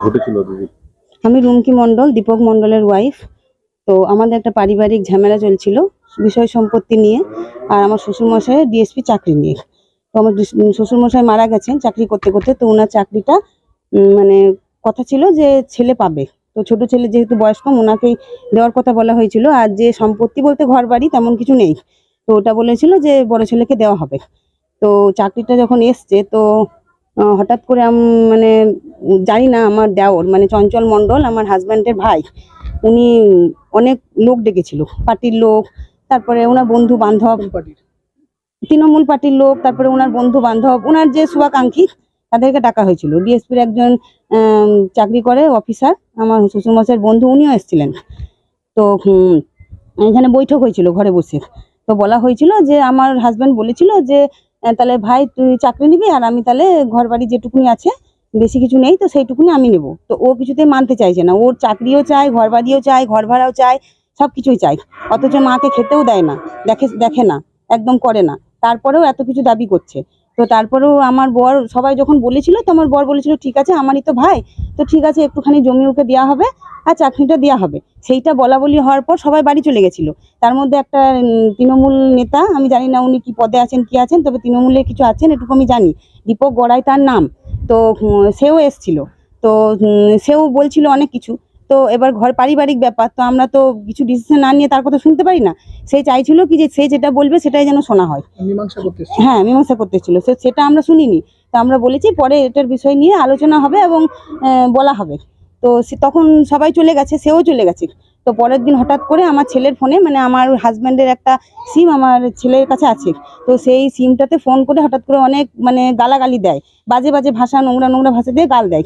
ঘটেছিল দিদি আমি রুমকি মণ্ডল, দীপক মণ্ডলের ওয়াইফ তো আমাদের একটা পারিবারিক ঝামেলা চলছিল বিষয় সম্পত্তি নিয়ে আর আমার শ্বশুরমশাইয়ের ডিএসপি চাকরি নিয়ে। তো আমার শ্বশুরমশাই মারা গেছেন চাকরি করতে করতে, তো ওনার চাকরিটা মানে কথা ছিল যে ছেলে পাবে। তো ছোট ছেলে যেহেতু বয়স কম ওনাকেই দেওয়ার কথা বলা হয়েছিল। আর যে সম্পত্তি বলতে ঘর বাড়ি তেমন কিছু নেই। তো ওটা বলেছিল যে বড় ছেলেকে দেওয়া হবে। তো চাকরিটা যখন এসছে, তো হঠাৎ করে আম- মানে জানি না আমার দেওর মানে চঞ্চল মণ্ডল আমার হাজব্যান্ডের ভাই উনি অনেক লোক ডেকেছিল পার্টির লোক তারপরে ওনার বন্ধু বান্ধব তৃণমূল পার্টির লোক তারপরে ওনার বন্ধু বান্ধব ওনার যে শুভাকাঙ্ক্ষী তাদেরকে ডাকা হয়েছিল। ডিএসপির একজন চাকরি করে অফিসার আমার শ্বশুরমশাইয়ের বন্ধু উনিও এসেছিলেন। তো এখানে বৈঠক হয়েছিল ঘরে বসে। তো বলা হয়েছিল যে আমার হাজব্যান্ড বলেছিল যে তাহলে ভাই, তুই চাকরি নিবি আর আমি তাহলে ঘর বাড়ি যেটুকুনি আছে, বেশি কিছু নেই, তো সেইটুকুনি আমি নেব। তো ও কিছুতেই মানতে চাইছে না। ওর চাকরিও চাই ঘর বাড়িও চাই ঘর ভাড়াও চাই সব কিছুই চাই অথচ মাকে খেতেও দেয় না। দেখে দেখে না, একদম করে না। তারপরেও এত কিছু দাবি করছে। তো তারপরেও আমার বর, সবাই যখন বলেছিল, তো আমার বর বলেছিল, ঠিক আছে, আমারই তো ভাই, তো ঠিক আছে, একটুখানি জমি ওকে দেওয়া হবে আর চাকরিটা দেওয়া হবে। সেইটা বলা বলি হওয়ার পর সবাই বাড়ি চলে গেছিল। তার মধ্যে একটা তৃণমূল নেতা, আমি জানি না উনি কি পদে আছেন, কি আছেন, তবে তৃণমূলে কিছু আছেন, এটুকু আমি জানি। দীপক গড়াই তার নাম। তো সেও এসছিল। তো সেও বলছিল অনেক কিছু। তো এবার ঘর পারিবারিক ব্যাপার তো আমরা তো কিছু ডিসিশন না নিয়ে তার কথা শুনতে পারি না। সে চাইছিল কি যে সে যেটা বলবে সেটাই যেন শোনা হয়। হ্যাঁ মীমাংসা করতে ছিল সে সেটা আমরা শুনিনি। তো আমরা বলেছি পরে এটার বিষয় নিয়ে আলোচনা হবে এবং বলা হবে। তো সে তখন সবাই চলে গেছে সেও চলে গেছে। তো পরের দিন হঠাৎ করে আমার ছেলের ফোনে মানে আমার হাজব্যান্ডের একটা সিম আমার ছেলের কাছে আছে। তো সেই সিমটাতে ফোন করে হঠাৎ করে অনেক মানে গালাগালি দেয়। বাজে বাজে ভাষা নোংরা নোংরা ভাষা দিয়ে গাল দেয়।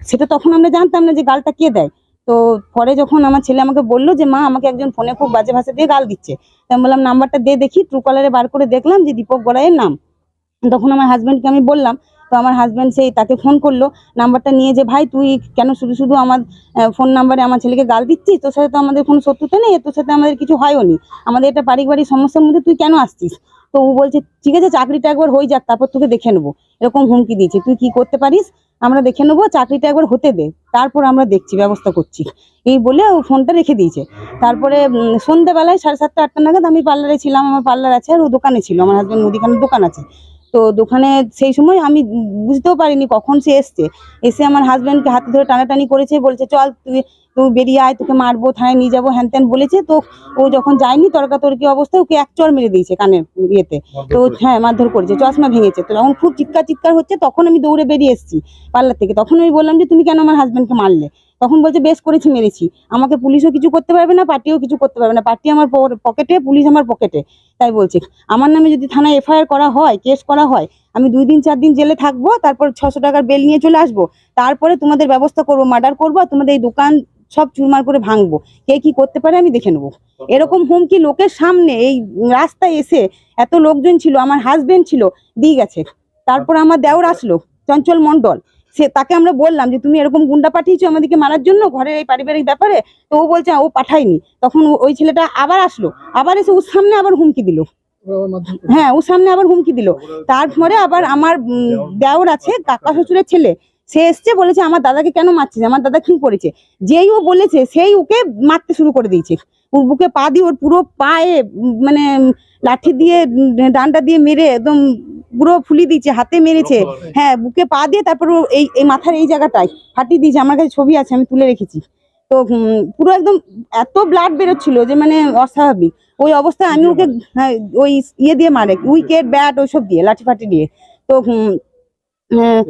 সেটা তখন আমরা জানতাম না যে গালটা কে দেয়। তো পরে যখন আমার ছেলে আমাকে বলল যে, মা, আমাকে একজন ফোনে খুব বাজে ভাষা দিয়ে গাল দিচ্ছে। তো আমি বললাম, নাম্বারটা দিয়ে দেখি। ট্রু কলারে বার করে দেখলাম যে দীপক গড়াইয়ের নাম। তখন আমার হাজব্যান্ডকে আমি বললাম, তো আমার হাজব্যান্ড সেই তাকে ফোন করল, নাম্বারটা নিয়ে যে, ভাই, তুই কেন শুধু শুধু আমার ফোন নাম্বারে আমার ছেলেকে গাল দিচ্ছিস? তোর সাথে তো আমাদের কোনো শত্রুতা নেই, তোর সাথে আমাদের কিছু হয়ও নি। আমাদের এটা পারিবারিক সমস্যার মধ্যে তুই কেন আসছিস? তো ও বলছে, ঠিক আছে, চাকরিটা একবার হয়ে যাক, তারপর তোকে দেখে নেব। এরকম হুমকি দিয়েছে। তুই কি করতে পারিস? আমরা দেখে নেব, চাকরিটা একবার হতে দে। তারপর আমরা দেখছি, ব্যবস্থা করছি। এই বলে ও ফোনটা রেখে দিয়েছে। তারপরে সন্ধ্যেবেলায় সাড়ে সাতটা, আটটা নাগাদ আমি পার্লারে ছিলাম, আমার পার্লার আছে আর ও দোকানে ছিল, আমার হাজব্যান্ড মুদিখানার দোকান আছে। তো দোকানে সেই সময় আমি বুঝতেও পারিনি কখন সে এসছে। এসে আমার হাজব্যান্ডকে হাতে ধরে টানাটানি করেছে, বলছে, চল তুই তুই বেরিয়ে আয় তোকে মারবো থানায় নিয়ে যাব হ্যান ত্যান বলেছে তো ও যখন যায়নি তর্কাতর্কি অবস্থায় ওকে এক চর মেরে দিয়েছে কানের ইয়েতে। তো হ্যাঁ মারধর করেছে চশমা ভেঙেছে। তো যখন খুব চিৎকার চিৎকার হচ্ছে তখন আমি দৌড়ে বেরিয়ে এসেছি পার্লার থেকে। তখন আমি বললাম যে তুমি কেন আমার হাজব্যান্ডকে মারলে? তখন বলছে বেশ করেছি মেরেছি। আমাকে পুলিশও কিছু করতে পারবে না পার্টিও কিছু করতে পারবে না। পার্টি আমার পকেটে পুলিশ আমার পকেটে। তাই বলছে। আমার নামে যদি থানায় এফআইআর করা হয় কেস করা হয় আমি দুই দিন চার দিন জেলে থাকব তারপর ছশো টাকার বেল নিয়ে চলে আসব। তারপরে তোমাদের ব্যবস্থা করব মার্ডার করব তোমাদের এই দোকান সব চুরমার করে ভাঙবো। কে কি করতে পারে আমি দেখে নেব। এরকম হুমকি লোকের সামনে এই রাস্তায় এসে এত লোকজন ছিল, আমার হাজবেন্ড ছিল, দিয়ে গেছে। তারপর আমার দেওর আসলো, চঞ্চল মণ্ডল। সে তাকে আমরা বললাম যে, তুমি এরকম গুন্ডা পাঠিয়েছো আমাদেরকে মারার জন্য ঘরের এই পারিবারিক ব্যাপারে? তো ও বলছে, ও পাঠায়নি। তখন ওই ছেলেটা আবার আসলো। আবার এসে ওর সামনে আবার হুমকি দিল। হ্যাঁ ওর সামনে আবার হুমকি দিল। তারপরে আবার আমার দেওর আছে, কাকা শ্বশুরের ছেলে। সে এসছে বলেছে আমার দাদাকে কেন মারছিস? আমার দাদা কি করেছে? যেই ও বলেছে সেই ওকে মারতে শুরু করে দিয়েছে। ওর বুকে পা দিয়ে ওর পুরো পায়ে মানে লাঠি দিয়ে ডান্ডা দিয়ে মেরে একদম পুরো ফুলি দিয়েছে হাতে মেরেছে। হ্যাঁ বুকে পা দিয়ে তারপর ও এই এই মাথার এই জায়গাটায় ফাটিয়ে দিয়েছে। আমার কাছে ছবি আছে আমি তুলে রেখেছি। তো পুরো একদম এত ব্লাড বেরোচ্ছিল যে মানে অস্বাভাবিক। ওই অবস্থায় আমি ওকে হ্যাঁ ওই ইয়ে দিয়ে মারে উইকেট ব্যাট ওইসব দিয়ে লাঠি ফাটি দিয়ে। তো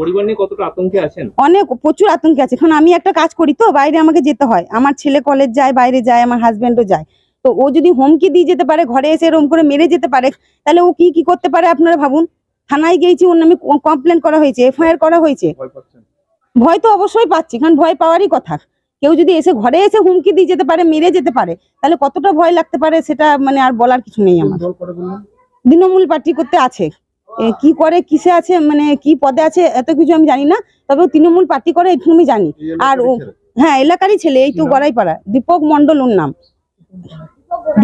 পরিবার নিয়ে কতটা আতঙ্কে আছেন? অনেক প্রচুর আতঙ্কে আছে। এখন আমি একটা কাজ করি তো বাইরে আমাকে যেতে হয়। আমার ছেলে কলেজ যায় বাইরে যায় আমার হাজবেন্ডও যায়। তো ও যদি হুমকি দিয়ে যেতে পারে ঘরে এসে এরকম করে মেরে যেতে পারে তাহলে ও কি কি করতে পারে আপনারা ভাবুন? থানায় গিয়েছি ওর নামে কমপ্লেন করা হয়েছে এফআইআর করা হয়েছে। ভয় তো অবশ্যই পাচ্ছি কারণ ভয় পাওয়ারই কথা। কেউ যদি এসে ঘরে এসে হুমকি দিয়ে যেতে পারে মেরে যেতে পারে তাহলে কতটা ভয় লাগতে পারে সেটা মানে আর বলার কিছু নেই আমার। তৃণমূল পার্টি করতে আছে। কি করে কিসে আছে মানে কি পদে আছে এত কিছু আমি জানি না। তবে তৃণমূল পার্টি করে এটুকু আমি জানি। আর হ্যাঁ এলাকারই ছেলে এই তো? গড়াইপাড়া। দীপক মন্ডল ওর নাম।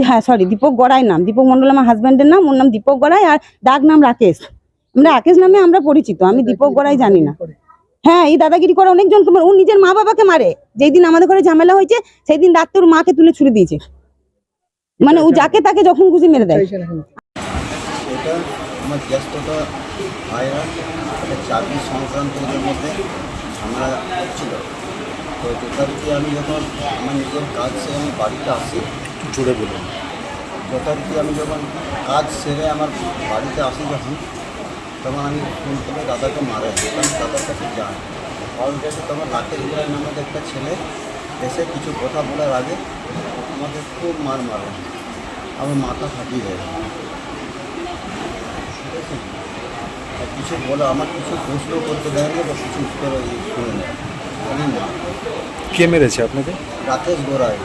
হ্যাঁ সরি দীপক গড়াই নাম। দীপক মন্ডল আমার হাজব্যান্ডের নাম ওর নাম দীপক গড়াই আর ডাক নাম রাকেশ। আমরা রাকেশ নামে আমরা পরিচিত আমি দীপক গড়াই জানি না। হ্যাঁ এই দাদাগিরি করে অনেকজন তোমার ও নিজের মা বাবাকে মারে। যেই দিন আমাদের ঘরে ঝামেলা হয়েছে সেই দিন রাত্রে ওর মাকে তুলে ছুড়ে দিয়েছে। মানে ও যাকে তাকে যখন খুশি মেরে দেয়। আমার জ্যেষ্ঠতা ভাইরা একটা চাকরি সংক্রান্ত এদের মধ্যে আমরা ছিল। তো যথারীতি আমি যখন আমার নিজের কাজ সেরে আমি বাড়িতে আসি জুড়ে বলুন। যথারীতি আমি যখন কাজ সেরে আমার বাড়িতে আসি যখন তখন আমি ফোন করে দাদাকে মারা আমি দাদার কাছে যাই। অলরেডি তখন রাকেশ গোড়াই নামের একটা ছেলে এসে কিছু কথা বলার আগে আমাকে খুব মার মারে। আমার মাথা ফাটিয়ে দেয় ঠিক আছে আর কিছু বলে আমার কিছু প্রশ্ন করতে দেয় না বা কিছু উত্তর শুনে না। কে মেরেছে আপনাকে? রাকেশ গোড়াই।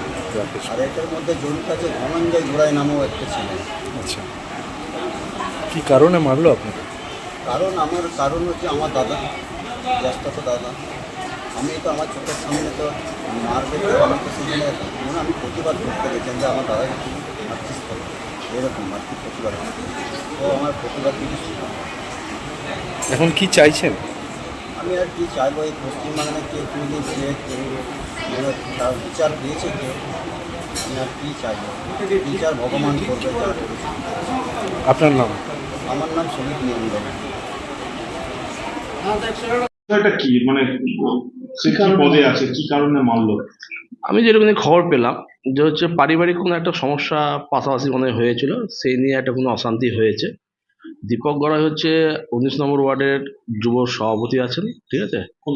আর এটার মধ্যে জড়িত আছে ধনঞ্জয় গোড়াই নামেও একটা ছেলে। আচ্ছা। কি কারণে মারলো আপনাকে? কারণ আমার কারণ হচ্ছে আমার দাদা জ্যেষ্ঠ তো দাদা। আমি তো আমার চোখের সামনে তো মারবে তো আমি তো সেখানে মানে আমি প্রতিবাদ করতে গেছিলাম যে আমার দাদাকে মারছিস এরকম আর কি প্রতিবাদ। তো আমার প্রতিবাদ কিছু। এখন কি চাইছেন? আমি আর কি চাইব এই কে খুঁজে সে মানে তার বিচার পেয়েছে কেউ। আমি আর কি চাইব? বিচার ভগবান করবে আপনার নাম? আমার নাম সুমিত এটা কি? মানে সে কি পদে আছে কি কারণে মারলো? আমি যেরকম খবর পেলাম যে হচ্ছে পারিবারিক কোনো একটা সমস্যা পাশাপাশি মনে হয় হয়েছিল সেই নিয়ে একটা কোনো অশান্তি হয়েছে। দীপক গড়াই হচ্ছে উনিশ নম্বর ওয়ার্ডের যুব সভাপতি আছেন ঠিক আছে? কোন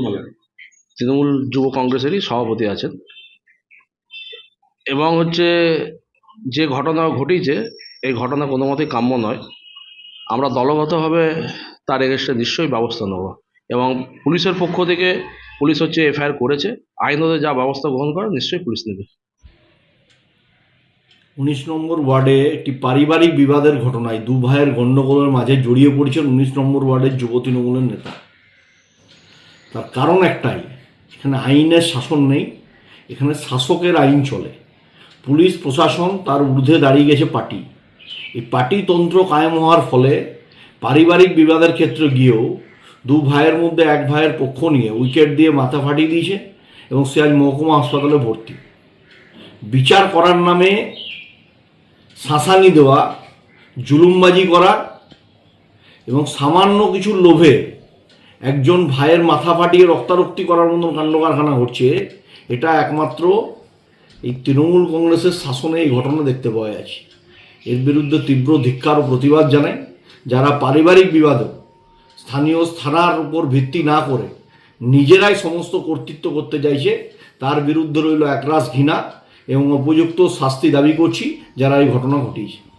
তৃণমূল যুব কংগ্রেসেরই সভাপতি আছেন। এবং হচ্ছে যে ঘটনা ঘটিয়েছে এই ঘটনা কোনো মতেই কাম্য নয়। আমরা দলগতভাবে তার এগেস্টে নিশ্চয়ই ব্যবস্থা নেব। এবং পুলিশের পক্ষ থেকে পুলিশ হচ্ছে এফআইআর করেছে। আইনত যা ব্যবস্থা গ্রহণ করে নিশ্চয়ই পুলিশ নেবে। উনিশ নম্বর ওয়ার্ডে একটি পারিবারিক বিবাদের ঘটনায় দু ভাইয়ের গণ্ডগোলের মাঝে জড়িয়ে পড়েছেন উনিশ নম্বর ওয়ার্ডের যুব তৃণমূলের নেতা। তার কারণ একটাই, এখানে আইনের শাসন নেই, এখানে শাসকের আইন চলে। পুলিশ, প্রশাসন তার ঊর্ধ্বে দাঁড়িয়ে গেছে পার্টি। এই পার্টিতন্ত্র কায়েম হওয়ার ফলে পারিবারিক বিবাদের ক্ষেত্রে গিয়েও দু ভাইয়ের মধ্যে এক ভাইয়ের পক্ষ নিয়ে উইকেট দিয়ে মাথা ফাটিয়ে দিয়েছে এবং সে আজ মহকুমা হাসপাতালে ভর্তি। বিচার করার নামে শাসানি দেওয়া, জুলুমবাজি করা এবং সামান্য কিছু লোভে একজন ভাইয়ের মাথা ফাটিয়ে রক্তারক্তি করার মতন কাণ্ড কারখানা ঘটছে, এটা একমাত্র এই তৃণমূল কংগ্রেসের শাসনে এই ঘটনা দেখতে পাওয়া যাচ্ছে। এর বিরুদ্ধে তীব্র ধিক্কার ও প্রতিবাদ জানায়। যারা পারিবারিক বিবাদও স্থানীয় থানার উপর ভিত্তি না করে নিজেরাই সমস্ত কর্তৃত্ব করতে চাইছে, তার বিরুদ্ধে রইল একরাশ ঘৃণা। এবং উপযুক্ত শাস্তি দাবি করছি যারা এই ঘটনা ঘটিয়েছে।